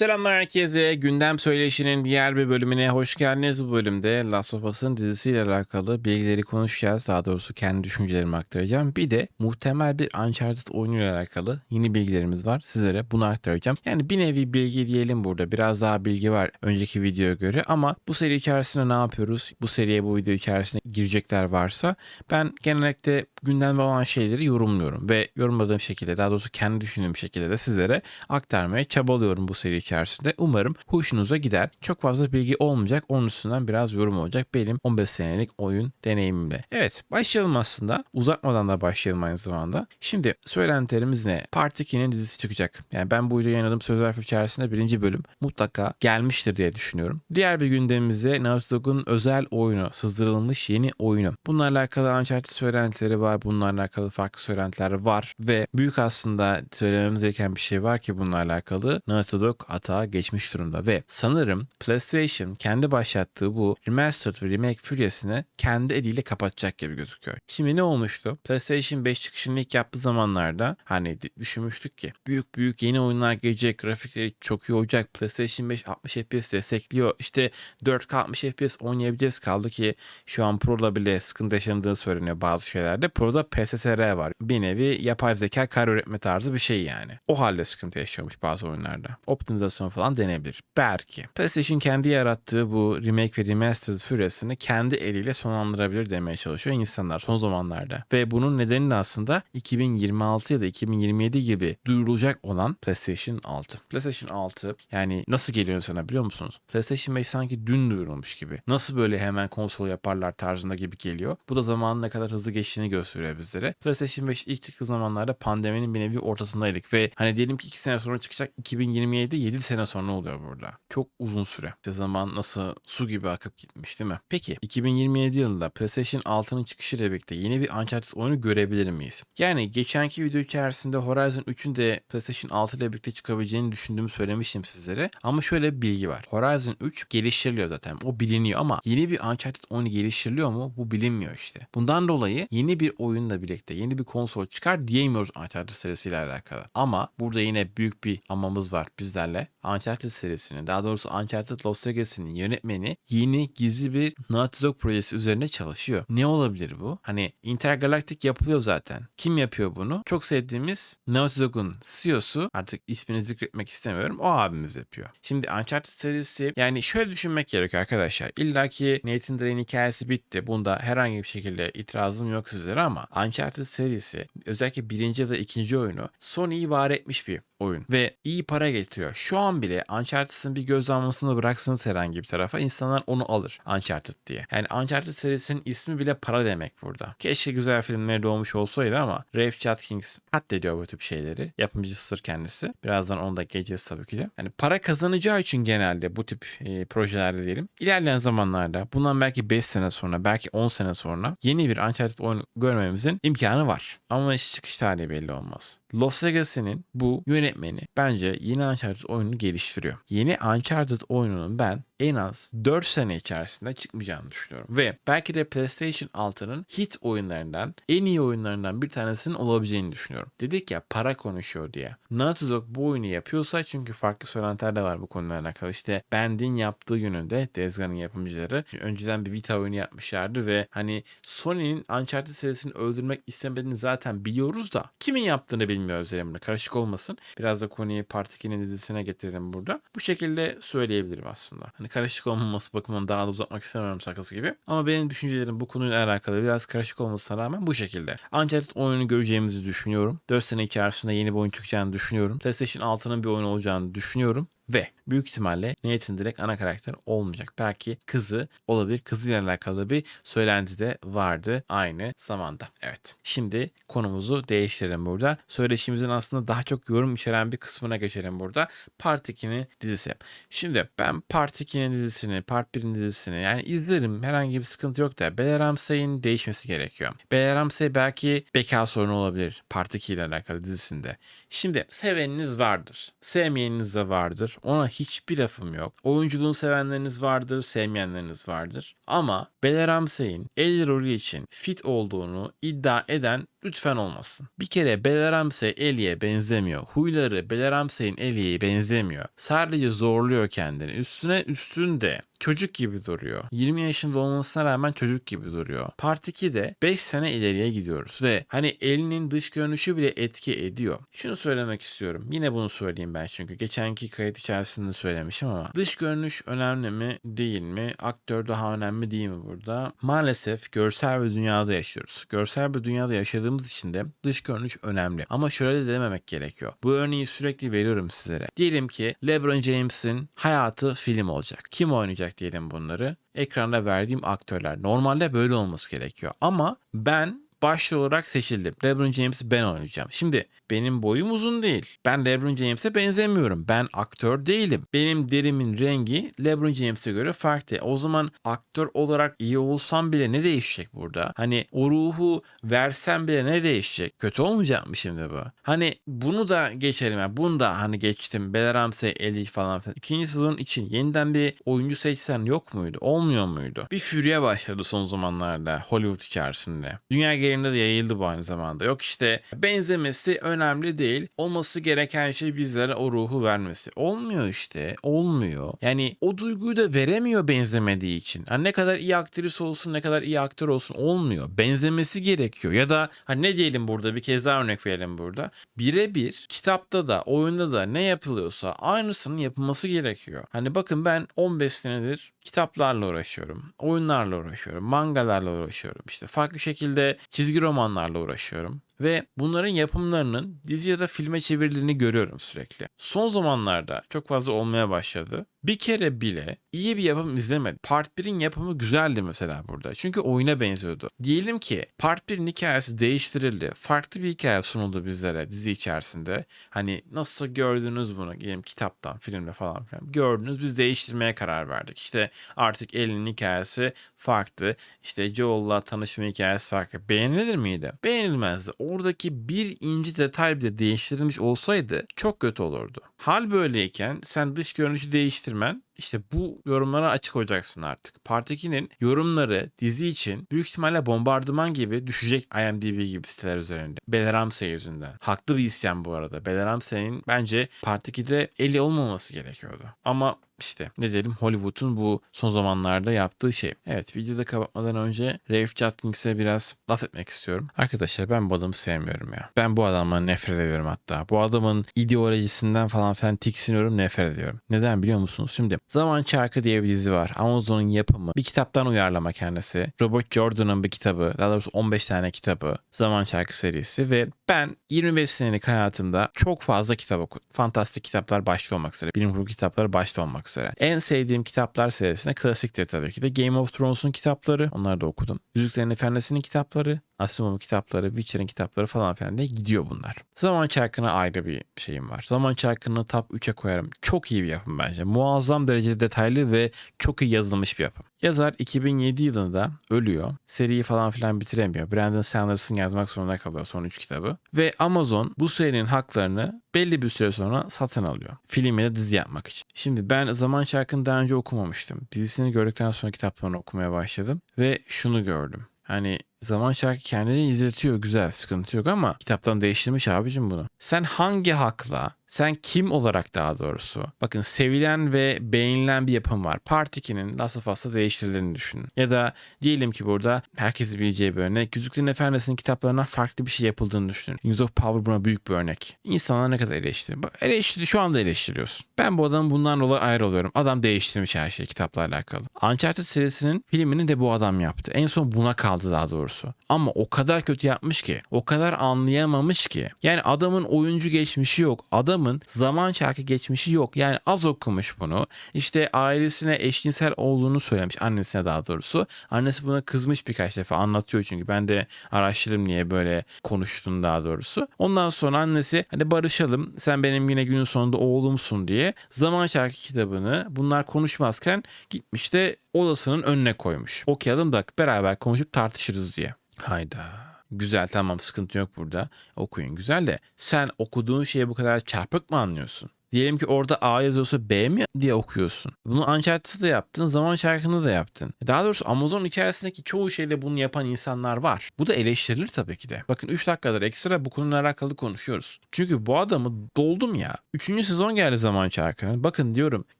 Selamlar herkese. Gündem Söyleşi'nin diğer bir bölümüne hoş geldiniz. Bu bölümde Last of Us'ın dizisiyle alakalı bilgileri konuşacağız. Daha doğrusu kendi düşüncelerimi aktaracağım. Bir de muhtemel bir Uncharted oyunuyla alakalı yeni bilgilerimiz var. Sizlere bunu aktaracağım. Yani bir nevi bilgi diyelim burada. Biraz daha bilgi var önceki videoya göre ama bu seri içerisinde ne yapıyoruz? Bu seriye bu video içerisinde girecekler varsa ben genellikle gündemde olan şeyleri yorumluyorum ve yorumladığım şekilde daha doğrusu kendi düşündüğüm şekilde de sizlere aktarmaya çabalıyorum bu seri içerisinde. Umarım hoşunuza gider. Çok fazla bilgi olmayacak. Onun üstünden biraz yorum olacak benim 15 senelik oyun deneyimimle. Evet başlayalım aslında. Uzatmadan da başlayalım aynı zamanda. Şimdi söylentilerimiz ne? Part 2'nin dizisi çıkacak. Yani ben bu videoyu yayınladığım söz harfi içerisinde birinci bölüm mutlaka gelmiştir diye düşünüyorum. Diğer bir gündemimizde Naughty Dog'un özel oyunu, sızdırılmış yeni oyunu. Bununla alakalı Uncharted söylentileri var. Bunlarla alakalı farklı söylentiler var. Ve büyük aslında söylememiz gereken bir şey var ki bununla alakalı. Naughty Dog atağa geçmiş durumda ve sanırım PlayStation kendi başlattığı bu remastered ve remake furyasını kendi eliyle kapatacak gibi gözüküyor. Şimdi ne olmuştu? PlayStation 5 çıkışını ilk yaptığı zamanlarda hani düşünmüştük ki büyük büyük yeni oyunlar gelecek, grafikleri çok iyi olacak. PlayStation 5 60 FPS destekliyor. İşte 4K 60 FPS oynayabileceğiz kaldı ki şu an Pro'la bile sıkıntı yaşandığı söyleniyor bazı şeylerde. Pro'da PSSR var. Bir nevi yapay zeka kar üretme tarzı bir şey yani. O halde sıkıntı yaşıyormuş bazı oyunlarda. Optimizasyon falan denebilir. Belki. PlayStation kendi yarattığı bu remake ve remastered furyasını kendi eliyle sonlandırabilir demeye çalışıyor insanlar son zamanlarda. Ve bunun nedeni de aslında 2026 ya da 2027 gibi duyurulacak olan PlayStation 6. PlayStation 6 yani nasıl geliyor sana biliyor musunuz? PlayStation 5 sanki dün duyurulmuş gibi. Nasıl böyle hemen konsol yaparlar tarzında gibi geliyor. Bu da zamanın ne kadar hızlı geçtiğini gösteriyor bizlere. PlayStation 5 ilk çıktığı zamanlarda pandeminin bir nevi ortasındaydık ve hani diyelim ki 2 sene sonra çıkacak 2027 7 sene sonra oluyor burada. Çok uzun süre. İşte zaman nasıl su gibi akıp gitmiş değil mi? Peki 2027 yılında PlayStation 6'nın çıkışıyla birlikte yeni bir Uncharted oyunu görebilir miyiz? Yani geçenki video içerisinde Horizon 3'ün de PlayStation 6 ile birlikte çıkabileceğini düşündüğümü söylemiştim sizlere. Ama şöyle bir bilgi var. Horizon 3 geliştiriliyor zaten. O biliniyor ama yeni bir Uncharted oyunu geliştiriliyor mu? Bu bilinmiyor işte. Bundan dolayı yeni bir oyunla birlikte yeni bir konsol çıkar diyemiyoruz Uncharted serisiyle alakalı. Ama burada yine büyük bir amamız var bizlerle. Uncharted serisinin daha doğrusu Uncharted Lost Legacy'nin yönetmeni yeni gizli bir Naughty Dog projesi üzerine çalışıyor. Ne olabilir bu? Hani Intergalactic yapılıyor zaten. Kim yapıyor bunu? Çok sevdiğimiz Naughty Dog'un CEO'su artık ismini zikretmek istemiyorum. O abimiz yapıyor. Şimdi Uncharted serisi yani şöyle düşünmek gerekiyor arkadaşlar. İlla ki Nathan Drake'in hikayesi bitti. Bunda herhangi bir şekilde itirazım yok sizlere ama Uncharted serisi özellikle birinci ya da ikinci oyunu Sony'yi var etmiş bir oyun ve iyi para getiriyor. Şu an bile Uncharted'ın bir göz damlasını bıraksanız herhangi bir tarafa insanlar onu alır Uncharted diye. Yani Uncharted serisinin ismi bile para demek burada. Keşke güzel filmleri de olmuş olsaydı ama Rafe Judkins katlediyor bu tip şeyleri. Yapımcısıdır kendisi. Birazdan onu da geleceğiz tabii ki de. Yani para kazanacağı için genelde bu tip e, projelerde diyelim. İlerleyen zamanlarda bundan belki 5 sene sonra belki 10 sene sonra yeni bir Uncharted oyunu görmemizin imkanı var. Ama iş çıkış tarihi belli olmaz. Lost Legacy'nin bu yönetmeni bence yeni Uncharted oyununu geliştiriyor. Yeni Uncharted oyununun ben en az 4 sene içerisinde çıkmayacağını düşünüyorum. Ve belki de PlayStation 6'nın hit oyunlarından, en iyi oyunlarından bir tanesinin olabileceğini düşünüyorum. Dedik ya para konuşuyor diye. Naughty Dog bu oyunu yapıyorsa çünkü farklı söylentiler de var bu konuyla alakalı. İşte Bend'in yaptığı yönünde Dezgan'ın yapımcıları önceden bir Vita oyunu yapmışlardı ve hani Sony'nin Uncharted serisini öldürmek istemediğini zaten biliyoruz da kimin yaptığını bilmiyoruz elimde. Karışık olmasın. Biraz da konuyu Part 2'nin dizisine getirelim burada. Bu şekilde söyleyebilirim aslında. Hani karışık olmaması bakımından daha da uzatmak istemiyorum sakız gibi. Ama benim düşüncelerim bu konuyla alakalı biraz karışık olmasına rağmen bu şekilde. Uncharted oyunu göreceğimizi düşünüyorum. 4 sene içerisinde yeni bir oyun çıkacağını düşünüyorum. PlayStation 6'nın bir oyun olacağını düşünüyorum. Ve büyük ihtimalle Nathan direkt ana karakter olmayacak. Belki kızı olabilir. Kızıyla alakalı bir söylenti de vardı aynı zamanda. Evet. Şimdi konumuzu değiştirelim burada. Söyleşimizin aslında daha çok yorum içeren bir kısmına geçelim burada. Part 2'nin dizisi. Şimdi ben Part 2'nin dizisini, Part 1'in dizisini yani izlerim. Herhangi bir sıkıntı yok da Bella Ramsey'in değişmesi gerekiyor. Bella Ramsey belki beka sorunu olabilir Part 2 ile alakalı dizisinde. Şimdi seveniniz vardır. Sevmeyeniniz de vardır. Ona hiçbir lafım yok. Oyunculuğunu sevenleriniz vardır, sevmeyenleriniz vardır. Ama Bella Ramsey'in Ellie rolü için fit olduğunu iddia eden lütfen olmasın. Bir kere Bella Ramsey Ellie'ye benzemiyor. Huyları Bella Ramsey'in Ellie'ye benzemiyor. Sadece zorluyor kendini. Üstüne üstünde çocuk gibi duruyor. 20 yaşında olmasına rağmen çocuk gibi duruyor. Part 2'de 5 sene ileriye gidiyoruz ve hani elinin dış görünüşü bile etki ediyor. Şunu söylemek istiyorum. Yine bunu söyleyeyim ben çünkü geçenki kayıt içerisinde söylemişim ama dış görünüş önemli mi değil mi? Aktör daha önemli değil mi burada? Maalesef görsel bir dünyada yaşıyoruz. Görsel bir dünyada yaşadığımız için de dış görünüş önemli. Ama şöyle de dememek gerekiyor. Bu örneği sürekli veriyorum sizlere. Diyelim ki LeBron James'in hayatı film olacak. Kim oynayacak diyelim bunları? Ekranda verdiğim aktörler. Normalde böyle olması gerekiyor. Ama ben başrol olarak seçildim. LeBron James'i ben oynayacağım. Şimdi benim boyum uzun değil. Ben LeBron James'e benzemiyorum. Ben aktör değilim. Benim derimin rengi LeBron James'e göre farklı. O zaman aktör olarak iyi olsam bile ne değişecek burada? Hani o ruhu versem bile ne değişecek? Kötü olmayacak mı şimdi bu? Hani bunu da geçelim. Yani bunu da hani geçtim. Bella Ramsey, Ellie falan filan. İkinci sezon için yeniden bir oyuncu seçsen yok muydu? Olmuyor muydu? Bir fürye başladı son zamanlarda Hollywood içerisinde. Dünya genelinde de yayıldı bu aynı zamanda. Yok işte benzemesi önemli değil. Olması gereken şey bizlere o ruhu vermesi. Olmuyor işte. Olmuyor. Yani o duyguyu da veremiyor benzemediği için. Hani ne kadar iyi aktris olsun ne kadar iyi aktör olsun olmuyor. Benzemesi gerekiyor. Ya da hani ne diyelim burada bir kez daha örnek verelim burada. Birebir kitapta da oyunda da ne yapılıyorsa aynısının yapılması gerekiyor. Hani bakın ben 15 senedir kitaplarla uğraşıyorum. Oyunlarla uğraşıyorum. Mangalarla uğraşıyorum. İşte farklı şekilde çizgi romanlarla uğraşıyorum. Ve bunların yapımlarının dizi ya da filme çevrildiğini görüyorum sürekli. Son zamanlarda çok fazla olmaya başladı. Bir kere bile iyi bir yapım izlemedim. Part 1'in yapımı güzeldi mesela burada. Çünkü oyuna benziyordu. Diyelim ki Part 1'in hikayesi değiştirildi. Farklı bir hikaye sunuldu bizlere dizi içerisinde. Hani nasıl gördünüz bunu diyelim kitaptan, filmde falan filan. Gördünüz biz değiştirmeye karar verdik. İşte artık Ellie'nin hikayesi farklı. İşte Joel'la tanışma hikayesi farklı. Beğenilir miydi? Beğenilmezdi. Oradaki bir ince detay bile değiştirilmiş olsaydı çok kötü olurdu. Hal böyleyken sen dış görünüşü değiştirmen işte bu yorumlara açık olacaksın artık. Part 2'nin yorumları dizi için büyük ihtimalle bombardıman gibi düşecek IMDb gibi siteler üzerinde. Bella Ramsey yüzünden. Haklı bir isyan bu arada. Bella Ramsey'in bence Part 2'de eli olmaması gerekiyordu. Ama işte ne diyelim Hollywood'un bu son zamanlarda yaptığı şey. Evet videoda kapatmadan önce Rafe Judkins'e biraz laf etmek istiyorum. Arkadaşlar ben bu adamı sevmiyorum ya. Ben bu adamdan nefret ediyorum hatta. Bu adamın ideolojisinden falan filan tiksiniyorum nefret ediyorum. Neden biliyor musunuz? Şimdi Zaman Çarkı diye bir dizi var. Amazon'un yapımı. Bir kitaptan uyarlama kendisi. Robert Jordan'ın bir kitabı. Daha doğrusu 15 tane kitabı. Zaman Çarkı serisi ve ben 25 senelik hayatımda çok fazla kitap okudum. Fantastik kitaplar başta olmak üzere. Bilim kurgu kitapları başta olmak üzere. En sevdiğim kitaplar serisinde klasiktir tabii ki de. Game of Thrones'un kitapları. Onları da okudum. Yüzüklerin Efendisi'nin kitapları. Asimov kitapları, Witcher'ın kitapları falan filan diye gidiyor bunlar. Zaman Çarkı'na ayrı bir şeyim var. Zaman Çarkı'nı top 3'e koyarım. Çok iyi bir yapım bence. Muazzam derecede detaylı ve çok iyi yazılmış bir yapım. Yazar 2007 yılında ölüyor. Seriyi falan filan bitiremiyor. Brandon Sanders'ın yazmak zorunda kalıyor son 3 kitabı. Ve Amazon bu serinin haklarını belli bir süre sonra satın alıyor. Film ya da dizi yapmak için. Şimdi ben Zaman Çarkı'nı daha önce okumamıştım. Dizisini gördükten sonra kitaplarını okumaya başladım. Ve şunu gördüm. Hani zaman şarkı kendini izletiyor güzel sıkıntı yok ama kitaptan değiştirmiş abicim bunu. Sen hangi hakla sen kim olarak daha doğrusu bakın sevilen ve beğenilen bir yapım var. Part 2'nin Last of Us'ta değiştirildiğini düşünün. Ya da diyelim ki burada herkesin bileceği bir örnek. Yüzüklerin Efendisi'nin kitaplarına farklı bir şey yapıldığını düşünün. Rings of Power buna büyük bir örnek. İnsanlar ne kadar eleştiri. Eleştiri şu anda eleştiriyorsun. Ben bu adamın bundan dolayı ayrı oluyorum. Adam değiştirmiş her şeyi kitapla alakalı. Uncharted serisinin filmini de bu adam yaptı. En son buna kaldı daha doğrusu. Ama o kadar kötü yapmış ki, o kadar anlayamamış ki. Yani adamın oyuncu geçmişi yok. Adamın zaman çarkı geçmişi yok. Yani az okumuş bunu. İşte ailesine eşcinsel olduğunu söylemiş. Annesine daha doğrusu. Annesi buna kızmış birkaç defa anlatıyor çünkü. Ben de araştırdım niye böyle konuştun daha doğrusu. Ondan sonra annesi hani barışalım sen benim yine günün sonunda oğlumsun diye zaman çarkı kitabını bunlar konuşmazken gitmiş de odasının önüne koymuş. Okuyalım da beraber konuşup tartışırız diye. Hayda. Güzel tamam sıkıntı yok burada. Okuyun güzel de sen okuduğun şeye bu kadar çarpık mı anlıyorsun? Diyelim ki orada A yazıyorsa B mi diye okuyorsun. Bunu Uncharted'da da yaptın, zaman şarkında da yaptın. Daha doğrusu Amazon hikayesindeki çoğu şeyle bunu yapan insanlar var. Bu da eleştirilir tabii ki de. Bakın 3 dakikadır ekstra bu konuyla alakalı konuşuyoruz. Çünkü bu adamı doldum ya. 3. sezon geldi zaman çarkının. Bakın diyorum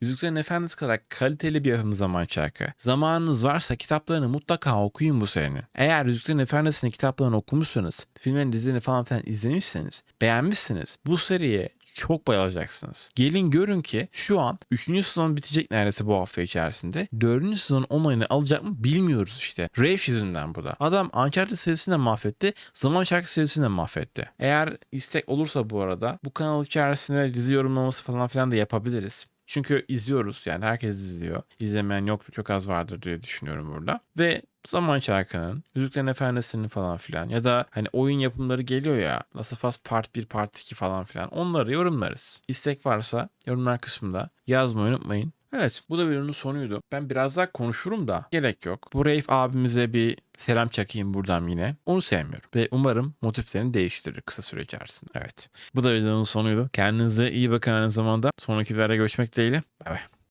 Yüzüklerin Efendisi kadar kaliteli bir yapım zaman çarkı. Zamanınız varsa kitaplarını mutlaka okuyun bu serinin. Eğer Yüzüklerin Efendisi'nin kitaplarını okumuşsanız, filmlerin dizilerini falan filan izlemişseniz, beğenmişsiniz. Bu seriye çok bayılacaksınız. Gelin görün ki şu an 3. sezon bitecek neredeyse bu hafta içerisinde. 4. sezon onayını alacak mı bilmiyoruz işte. Rafe yüzünden bu da. Adam Uncharted serisini de mahvetti. Zaman Şarkı serisini de mahvetti. Eğer istek olursa bu arada bu kanal içerisinde dizi yorumlaması falan filan da yapabiliriz. Çünkü izliyoruz yani herkes izliyor. İzlemeyen yok çok az vardır diye düşünüyorum burada. Ve Zaman Çarkı'nın, Yüzüklerin Efendisi'nin falan filan ya da hani oyun yapımları geliyor ya Last of Us Part 1, Part 2 falan filan onları yorumlarız. İstek varsa yorumlar kısmında yazmayı unutmayın. Evet bu da videonun sonuydu. Ben biraz daha konuşurum da gerek yok. Bu Rafe abimize bir selam çakayım buradan yine. Onu sevmiyorum ve umarım motiflerini değiştirir kısa süre içerisinde. Evet bu da videonun sonuydu. Kendinize iyi bakın aynı zamanda. Sonraki videoda görüşmek dileğiyle. Bay bay.